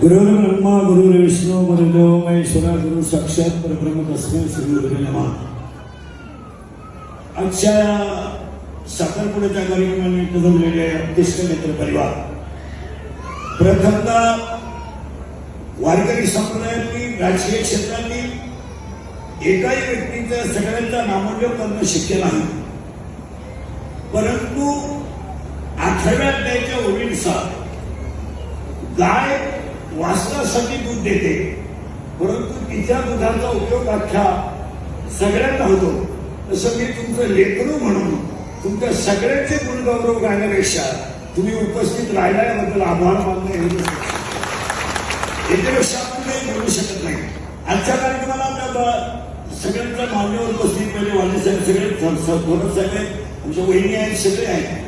गुरुर् ब्रह्मा गुरुर् विष्णू गुरुदेव महेश्वरा गुरु साक्षात परब्रह्म तस्मै श्री गुरुदेव आजच्या साखरपुड्याच्या कार्यक्रमानिमित्त जमलेले अतिष्ठ मित्र परिवार. प्रथमतः वारकरी संप्रदायातली राजकीय क्षेत्रांनी एकाही व्यक्तीचा सगळ्यांचा नामोल्लेख करणं शक्य नाही. परंतु आठव्या अध्यायाच्या ओळीनुसार गाय वासनासाठी दूध देते. परंतु तिच्या दुधाचा उपयोग अख्ख्या सगळ्यांना होतो. तसं मी तुमचं लेकरू म्हणून तुमच्या सगळ्यांचे गुणगौरव गाण्यापेक्षा तुम्ही उपस्थित राहिल्याबद्दल आभार मानणे याच्यापेक्षा आपण काही बोलू शकत नाही. आजच्या कार्यक्रमाला आपल्या सगळ्यांचा मान्यवर उपस्थित म्हणजे वाले साहेब सगळे स- स- थोरात साहेब आहेत आमच्या वहिनी आहेत सगळे आहेत.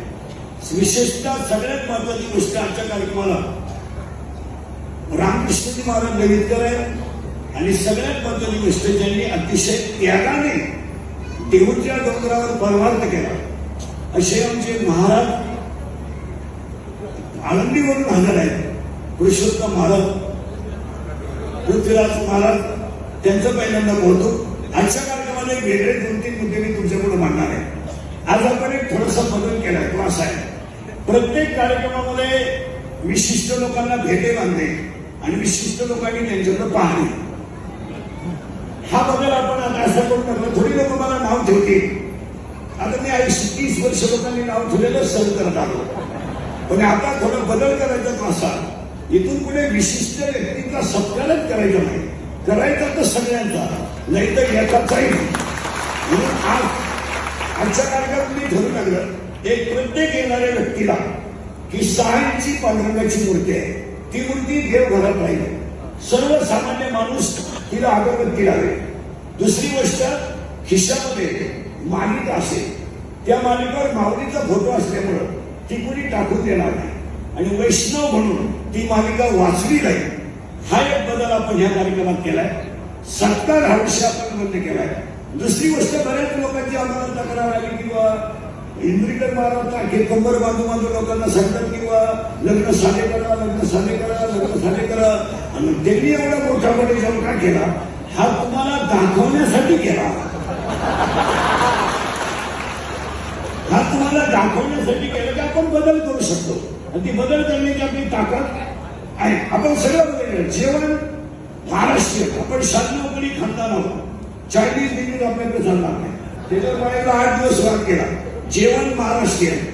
विशेषतः सगळ्यात महत्वाची गोष्ट आजच्या कार्यक्रमाला रामकृष्णजी महाराज ललितकर आहेत. आणि सगळ्यात महत्वाची गोष्ट ज्यांनी अतिशय त्यागाने देऊच्या डोंगरावर परमार्थ केला असे आमचे महाराज आळंदीवरून हजर आहेत. पुरुषोत्तम महाराज पृथ्वीराज महाराज त्यांचं पहिल्यांदा बोलतो आजच्या कार्यक्रमाला एक वेगळे दोन तीन मुद्दे मी तुमच्या मांडणार आहे. आज आपण एक थोडासा बदल केलाय तो असा आहे. प्रत्येक कार्यक्रमामध्ये विशिष्ट लोकांना भेटे बांधणे आणि विशिष्ट लोकांनी त्यांच्याकडे पाहणे हा बदल आपण आता असा करून थोडी लोक मला नाव ठेवते आता मी आयुष्य तीस वर्ष लोकांनी नाव ठेवलेलं सहन करत आलो. पण आता थोडा बदल करायचा तो असा. इथून पुढे विशिष्ट व्यक्तींचा सत्कारच करायचा नाही. करायचा तर सगळ्यांचा. नाही तर याचाही नाही म्हणून आज आजच्या कार्यक्रमात मी ठरू लागलं. एक प्रत्येक येणाऱ्या व्यक्तीला की सहायची पांडुरंगाची मूर्ती आहे. ती मूर्ती देवघरात राहील सर्वसामान्य माणूस तिला अगरबत्ती लावेल दुसरी गोष्ट खिशामध्ये मालिका असेल त्या मालिकेवर माऊलीचा फोटो असल्यामुळं ती कुणी टाकू देणार नाही. आणि वैष्णव म्हणून ती मालिका वाचली जाईल हा एक बदल आपण ह्या कार्यक्रमात केलाय. सत्कार हा विषय आपण बंद केलाय. दुसरी गोष्ट बऱ्याच लोकांची आम्हाला तक्रार आली किंवा इंद्रिकर महाराज हे कंबर बांधू बांधू लोकांना सांगतात किंवा लग्न साधे करा लग्न साधे करा लग्न साधे करा. आणि त्यांनी एवढा मोठा मोठे जाऊन का केला हा तुम्हाला दाखवण्यासाठी केला. हा तुम्हाला दाखवण्यासाठी केला की आपण बदल करू शकतो. आणि ती बदल करण्याची आपली ताकद आहे. आपण सगळं बदल जेवण महाराष्ट्रीयन आपण शांतपणी खानदान आहोत चायनीज बिनीज आपल्याकडे चालणार नाही. त्याच्यावर आठ दिवस वाद केला. जेवण महाराष्ट्रीयन.